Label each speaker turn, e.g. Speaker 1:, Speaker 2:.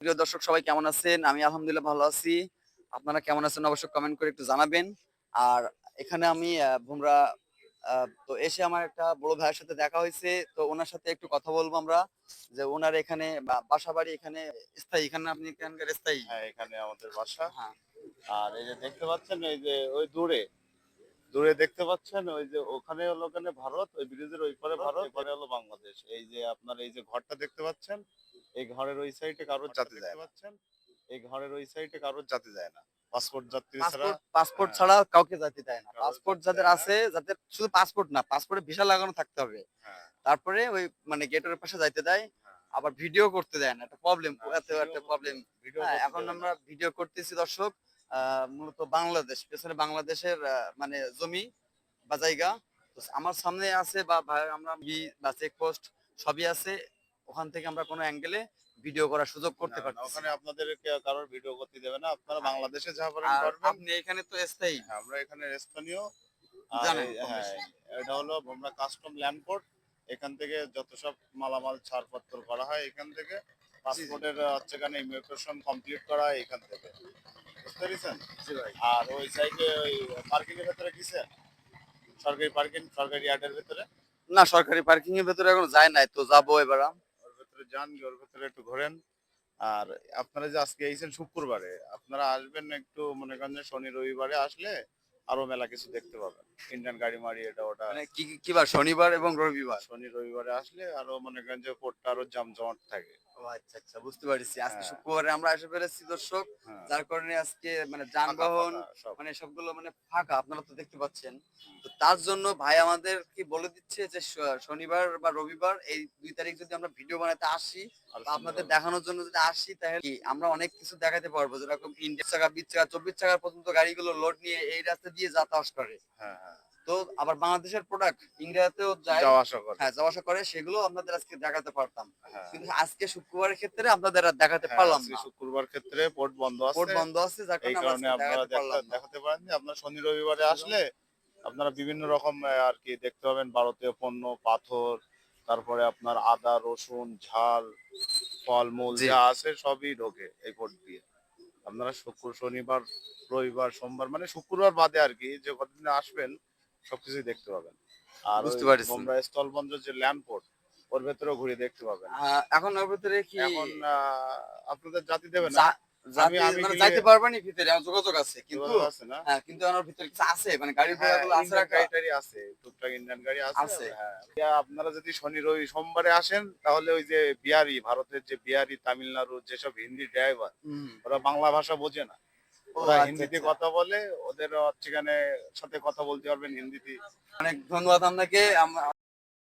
Speaker 1: প্রিয় দর্শক সবাই কেমন আছেন? আমি আলহামদুলিল্লাহ ভালো আছি। আপনারা কেমন আছেন অবশ্যই কমেন্ট করে একটু জানাবেন। আর এখানে আমি ভুমরা তো এসে আমার একটা বড় ভাইয়ের সাথে দেখা হয়েছে। তো ওনার সাথে একটু কথা বলব আমরা যে ওনার এখানে বাসা বাড়ি এখানে স্থায়ী। এখানে আপনি এখানকার স্থায়ী?
Speaker 2: হ্যাঁ এখানে আমাদের বাসা।
Speaker 1: হ্যাঁ।
Speaker 2: আর এই যে দেখতে পাচ্ছেন এই যে ওই দূরে দূরে দেখতে পাচ্ছেন ওই যে ওখানে হলো ওখানে ভারত ওই ব্রিজের ওই পারে ভারত এপারে হলো বাংলাদেশ। এই যে আপনার এই যে ঘরটা দেখতে পাচ্ছেন এই ঘরের ওই সাইডে কারোর জাতি যায় পাচ্ছেন? এই ঘরের ওই সাইডে কারোর জাতি যায় না। পাসপোর্ট যাত্রী ছাড়া
Speaker 1: পাসপোর্ট
Speaker 2: হ্যাঁ।
Speaker 1: ছাড়া কাউকে যেতে দেয় না। পাসপোর্ট যাদের আছে যাদের শুধু পাসপোর্ট না পাসপোর্টে ভিসা লাগানো থাকতে হবে।
Speaker 2: হ্যাঁ।
Speaker 1: তারপরে ওই মানে গেটের পাশে যাইতে দেয়
Speaker 2: হ্যাঁ।
Speaker 1: আবার ভিডিও করতে দেয় না। একটা প্রবলেম এত একটা প্রবলেম এখন আমরা ভিডিও করতেছি দর্শক মূলত বাংলাদেশ পেছনে বাংলাদেশের মানে জমি বা জায়গা। আমার সামনে আছে বা আমরা বি- বা চেকপোস্ট সবই আছে। ওখান থেকে আমরা কোনো অ্যাঙ্গেলে ভিডিও করার সুযোগ করতে পারছি
Speaker 2: ওখানে আপনাদের কারোর ভিডিও করতে দেবে না আপনারা। বাংলাদেশে যা পারেন করবেন।
Speaker 1: আপনি এখানে তো স্থায়ী।
Speaker 2: হ্যাঁ, আমরা এখানে স্থানীয়।
Speaker 1: জানেন
Speaker 2: হ্যাঁ। এটা হলো আমরা কাস্টম ল্যান্ডপোর্ট এখান থেকে যত সব মালামাল ছাড়পত্র করা হয় এখান থেকে। পাসপোর্টের হচ্ছে এখানে ইমিগ্রেশন কমপ্লিট করা হয় এখান থেকে। বুঝতে পেরেছেন? আর ওই সাইডে ওই পার্কিং এর ভেতরে কিসে সরকারি পার্কিং সরকারি ইয়ার্ডের ভেতরে?
Speaker 1: না সরকারি পার্কিং এর ভেতরে এখন যায় নাই তো যাব এবার
Speaker 2: ভেতরে যান, ওর ভেতরে একটু ঘোরেন। আর আপনারা যে আজকে এইছেন শুক্রবারে, আপনারা আসবেন একটু মনে করেন শনি রবিবারে আসলে আরও মেলা কিছু দেখতে পাবেন। ইন্ডিয়ান গাড়ি মারি এটা ওটা
Speaker 1: মানে কি বার? শনিবার এবং রবিবার?
Speaker 2: শনি রবিবারে আসলে আরও মনে করেন যে কোর্টটা আরও জমজমাট থাকে।
Speaker 1: ও আচ্ছা আচ্ছা বুঝতে পারছি। আজকে
Speaker 2: হ্যাঁ।
Speaker 1: শুক্রবারে আমরা এসে পেরেছি দর্শক।
Speaker 2: হ্যাঁ।
Speaker 1: যার কারণে আজকে মানে
Speaker 2: ফাঁকা
Speaker 1: যানবাহন
Speaker 2: ফাঁকা সব।
Speaker 1: মানে সবগুলো মানে ফাঁকা আপনারা তো দেখতে পাচ্ছেন। তো তার জন্য ভাই আমাদের কি বলে দিচ্ছে যে শ- শনিবার বা রবিবার এই দুই তারিখ যদি আমরা ভিডিও বানাতে আসি
Speaker 2: আর
Speaker 1: বা আপনাদের
Speaker 2: সুন্দর।
Speaker 1: দেখানোর জন্য যদি আসি তাহলে কি আমরা অনেক কিছু দেখাতে পারব? যেরকম ইন্ডিয়া চাকা বিশ চাকা চব্বিশ চাকার পর্যন্ত গাড়িগুলো লোড নিয়ে এই রাস্তা দিয়ে যাতায়াত করে।
Speaker 2: হ্যাঁ হ্যাঁ।
Speaker 1: তো আবার বাংলাদেশের প্রোডাক্ট ইন্ডিয়াতেও যায়।
Speaker 2: যাওয়া আসা করে।
Speaker 1: হ্যাঁ যাওয়া আসা করে সেগুলো আপনাদের আজকে দেখাতে পারতাম।
Speaker 2: হ্যাঁ।
Speaker 1: কিন্তু আজকে শুক্রবারের ক্ষেত্রে আপনাদের আর দেখাতে
Speaker 2: হ্যাঁ,
Speaker 1: পারলাম না।
Speaker 2: শুক্রবার ক্ষেত্রে পোর্ট বন্ধ আছে।
Speaker 1: কোর্ট বন্ধ আছে যার কারণে
Speaker 2: আপনারা
Speaker 1: দেখাতে পারলাম না।
Speaker 2: দেখাতে পারেননি। আপনারা শনি রবিবারে আসলে আপনারা বিভিন্ন রকম আর কি দেখতে পাবেন। ভারতীয় পণ্য পাথর তারপরে আপনার আদা রসুন ঝাল ফলমূল। যা আছে সবই ঢোকে এই কোর্ট দিয়ে। আপনারা শুক্র শনিবার রবিবার সোমবার মানে শুক্রবার বাদে আর কি যে কতদিন আসবেন সবকিছুই দেখতে পাবেন। আর
Speaker 1: বুঝতে পারছি।
Speaker 2: বোম্বাই স্থলবন্দর যে ল্যান্ডপোর্ট ওর ভেতরেও ঘুরে দেখতে পাবেন।
Speaker 1: এখন ওর ভিতরে কি
Speaker 2: এখন আপনাদের জাতি দেবে না।
Speaker 1: যা-
Speaker 2: আমি
Speaker 1: মানে যাইতে পারবেনি ভিতরে আমার যোগাযোগ আছে কিন্তু
Speaker 2: আছে না?
Speaker 1: হ্যাঁ কিন্তু আমার ভিতরে কিছু আছে মানে গাড়ির
Speaker 2: হ্যাঁ,
Speaker 1: আছে
Speaker 2: ইন্ডিয়ান গাড়ি টাড়ি আছে টুকটাক ইন্ডিয়ান গাড়ি আছে
Speaker 1: আছে।
Speaker 2: হ্যাঁ। আপনারা যদি শনি রবি সোমবারে আসেন তাহলে ওই যে বিহারি ভারতের যে বিহারি তামিলনাড়ু যেসব হিন্দি ড্রাইভার। ওরা বাংলা ভাষা বোঝে না। ওরা
Speaker 1: আচ্ছা,
Speaker 2: হিন্দিতে
Speaker 1: আচ্ছা।
Speaker 2: কথা বলে ওদের হচ্ছে সাথে কথা বলতে পারবেন হিন্দিতে
Speaker 1: অনেক ধন্যবাদ আপনাকে